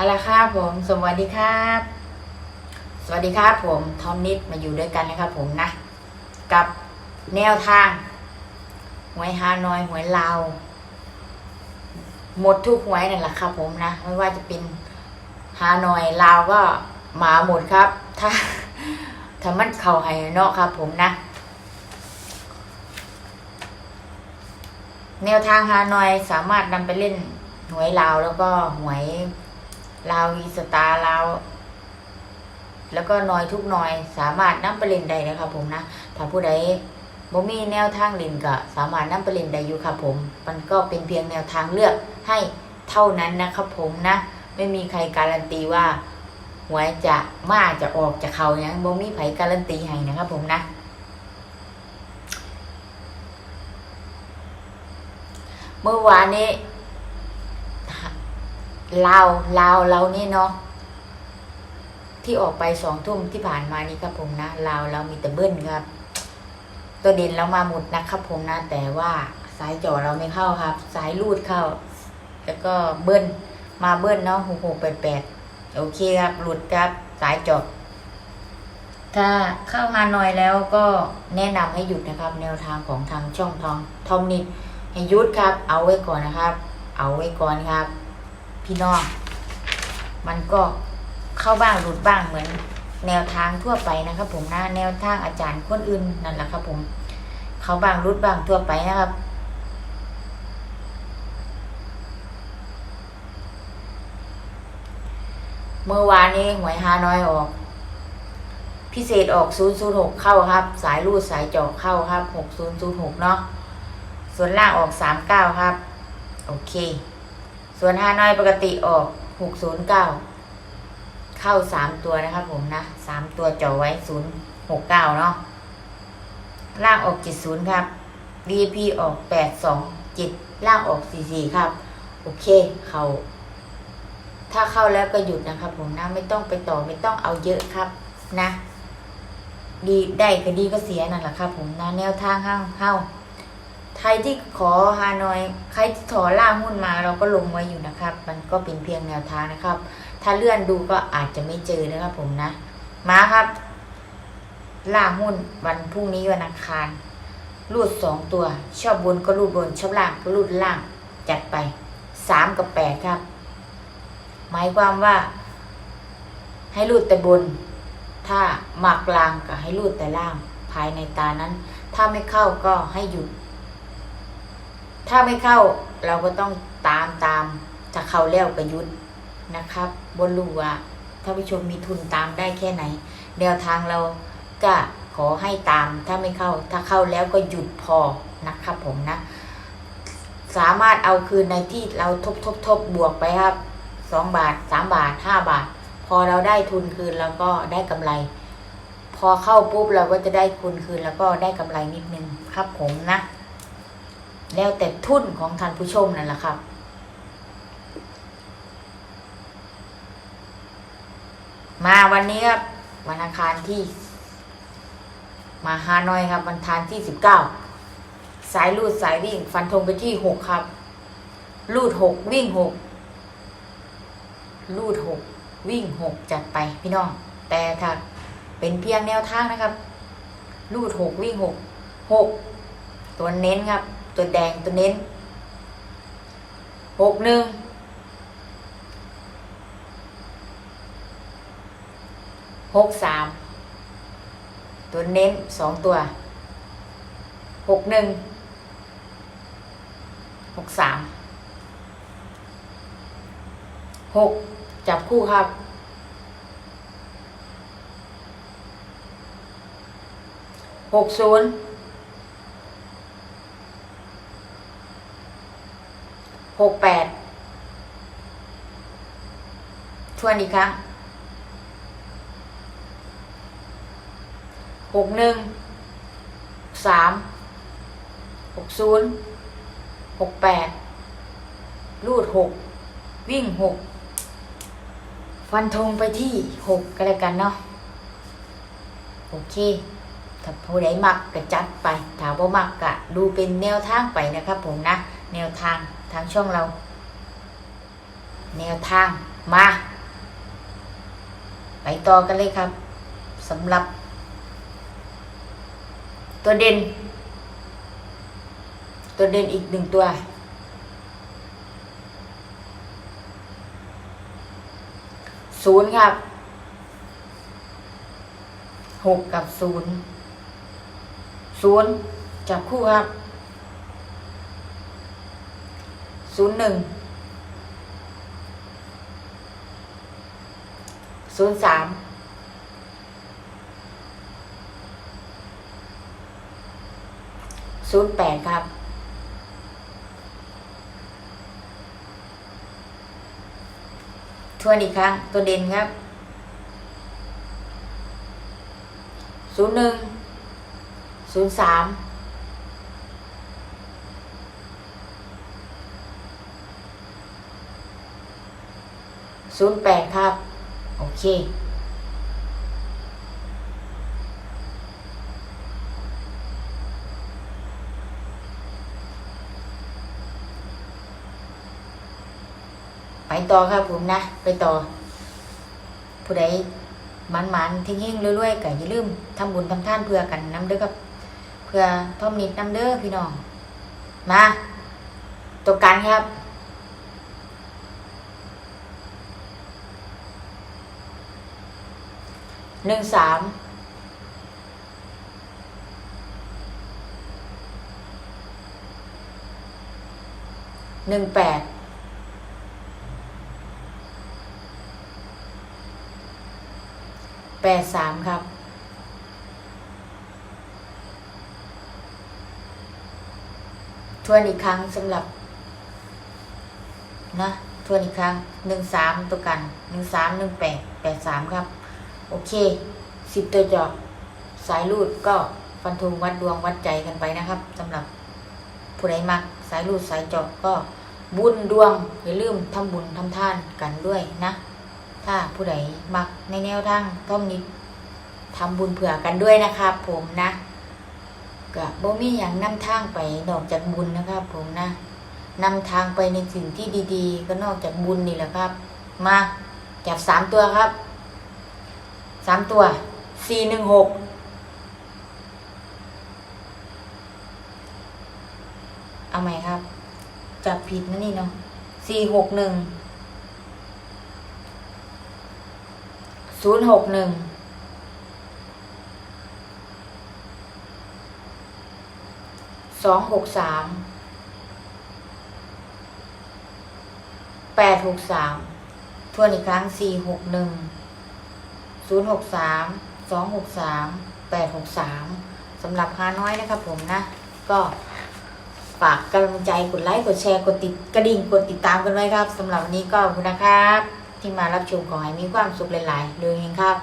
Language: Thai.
เอาละครับผม สวัสดีครับ สวัสดีครับผมทอมนิดมาอยู่ด้วยกันนะครับผมนะ กับแนวทาง หวยฮานอยหวยลาวหมดทุกหวยนั่นแหละครับผมนะ ไม่ว่าจะเป็นฮานอยลาวก็มาหมดครับ ถ้าถ้ามันเข่าให้เนาะครับผมนะ แนวทางฮานอยสามารถนำไปเล่นหวยลาวแล้วก็หวย ลาวอีสตาร์ลาวแล้วก็นอยทุกนอยสามารถนำไปเล่นได้นะครับผมนะถ้าผู้ใดบ่มีแนวทางเล่นก็สามารถนำไปเล่นได้อยู่ครับผม มันก็เป็นเพียงแนวทางเลือกให้เท่านั้นนะครับผมนะ ไม่มีใครการันตีว่าหวยจะมาจะออกจะเขาอย่างบ่มีไผการันตีให้นะครับผมนะ เมื่อวานนี้ ลาวลาวเรานี่เนาะที่ออกไปสองทุ่มที่ผ่านมานี่ครับผมนะลาวเรามีแต่เบิ้ลครับ ตัวเด่นเรามาหมดนะครับผมนะ แต่ว่าสายจ่อเราไม่เข้าครับ สายลูดเข้า แล้วก็เบิ้ลมาเบิ้ลเนาะหกหกแปดแปดโอเคครับ หลุดครับ สายจบถ้าเข้าฮานอยแล้วก็แนะนำให้หยุดนะครับ แนวทางของทางช่องทองทอมนิดให้หยุดครับ เอาไว้ก่อนนะครับ เอาไว้ก่อนครับ พี่น้อง มันก็เข้าบ้างหลุดบ้างเหมือนแนวทางทั่วไปนะครับ ผมนะแนวทางอาจารย์คนอื่นนั่นแหละครับ ผม เข้าบ้างหลุดบ้างทั่วไปนะครับ เมื่อวานนี้หวยฮานอยออก พิเศษออก 006 เข้าครับ สายรูดสายจาะเข้าครับ 6006 เนาะส่วนล่างออกสามเก้าครับ โอเค ส่วนห้าน้อยปกติออกหกศูนย์เก้าเข้าสามตัวนะครับผมนะสามตัวจ่อไว้ศูนย์หกเก้าเนาะล่างออกเจ็ดศูนย์ครับ DP ออกแปดสองเจ็ดล่างออกสี่สี่ครับ โอเคเขาถ้าเข้าแล้วก็หยุดนะครับผมนะไม่ต้องไปต่อไม่ต้องเอาเยอะครับนะ ดีได้ก็ดีก็เสียนั่นแหละครับผมนะแนวทางห้างเฮ้า ใครที่ขอฮานอย ใครที่ถอล่าหุ้นมาเราก็ลงไว้อยู่นะครับ มันก็เป็นเพียงแนวทางนะครับ ถ้าเลื่อนดูก็อาจจะไม่เจอนะครับผมนะ มาครับ ล่าหุ้นวันพรุ่งนี้วันอังคารรูดสองตัว ชอบบนก็รูดบน ชอบล่างก็รูดล่าง จัดไปสามกับแปดครับ หมายความว่า ให้รูดแต่บน ถ้าหมักลางก็ให้รูดแต่ล่าง ภายในตานั้น ถ้าไม่เข้าก็ให้หยุด ถ้าไม่เข้าเราก็ต้องตามตามถ้าเข้าแล้วก็หยุดนะครับบนรู้ว่าถ้านผู้ชมมีทุนตามได้แค่ไหน แนวทางเราก็ขอให้ตามถ้าไม่เข้า ถ้าเข้าแล้วก็หยุดพอนะครับผมนะ สามารถเอาคืนในที่เราทบทบทบบวกไปครับสองบาทสามบาทห้าบาท พอเราได้ทุนคืนแล้วก็ได้กำไร พอเข้าปุ๊บเราก็จะได้ทุนคืนแล้วก็ได้กำไรนิดนึงครับผมนะ แล้วแต่ทุนของท่านผู้ชมนั่นแหละครับ มาวันนี้ครับวันอังคารที่ มาฮานอยครับวันทานที่สิบเก้าสายลูดสายวิ่ง ฟันธงไปที่หกครับ ลูดหกวิ่งหกลูดหกวิ่งหกจัดไปพี่น้อง แต่ถ้าเป็นเพียงแนวทางนะครับ ลูดหกวิ่งหกหกตัวเน้นครับ ตัวแดงตัวเน้นหกหนึ่งหกสามตัวเน้นสองตัวหกหนึ่งหกสามหกจับคู่ครับหกศูนย์ หกแปดทวนอีกครั้งหกหนึ่งสามหกศูนย์หกแปดรูดหกวิ่งหกฟันธงไปที่หกก็แล้วกันเนาะโอเค ถ้าผู้ใดมักก็จัดไป ถ้าบ่มักก็ดูเป็นแนวทางไปนะครับผมนะ แนวทาง ทางช่องเรา แนวทางมา ไปต่อกันเลยครับสำหรับ ตัวเด่น ตัวเด่นอีกหนึ่งตัว ศูนย์ครับหกกับศูนย์ศูนย์จับคู่ครับ ศูนย์หนึ่งศูนย์สามศูนย์แปดครับทวนอีกครั้งตัวเด่นครับศูนย์หนึ่งศูนย์สาม ศูนย์แปดครับ โอเค ไปต่อครับผมนะ ไปต่อ ผู้ใดมันมันๆทิ้งๆเรื่อยๆก็อย่าลืมทำบุญทำท่านเพื่อกันน้ำเด้อครับ เพื่อท่อมนิดน้ำเด้อพี่น้อง มา ตัวกันครับ หนึ่งสามหนึ่งแปดแปดสามครับทวนอีกครั้งสำหรับ นะทวนอีกครั้งหนึ่งสามตัวกันหนึ่งสามหนึ่งแปดแปดสามครับ โอเคสิบตัวจาะสายรูดก็ฟันธงวัดดวงวัดใจกันไปนะครับสำหรับผู้ใดมักสายรูดสายจาะก็บุญดวงอย่าลืมทำบุญทำทานกันด้วยนะ ถ้าผู้ใดมักในแนวทางต้อมนิดทำบุญเผื่อกันด้วยนะครับผมนะก็บ่มีอย่างนำทางไปนอกจากบุญนะครับผมนะนำทางไปในสิ่งที่ดี ๆ ก็นอกจากบุญนี่แหละครับ มาจับสามตัวครับ สามตัวสี่หนึ่งหกเอาไหมครับ จับผิดนะนี่เนาะสี่หกหนึ่งศูนย์หกหนึ่งสองหกสามแปดหกสามทวนอีกครั้งสี่หกหนึ่ง ศูนย์หกสามสองหกสามแปดหกสามสำหรับฮาน้อยนะครับผมนะ ก็ฝากกำลังใจกดไลค์กดแชร์กดติดกระดิ่งกดติดตามกันไว้ครับสำหรับวันนี้ก็ขอบคุณนะครับ ที่มารับชมขอให้มีความสุขหลายๆเลยเองครับ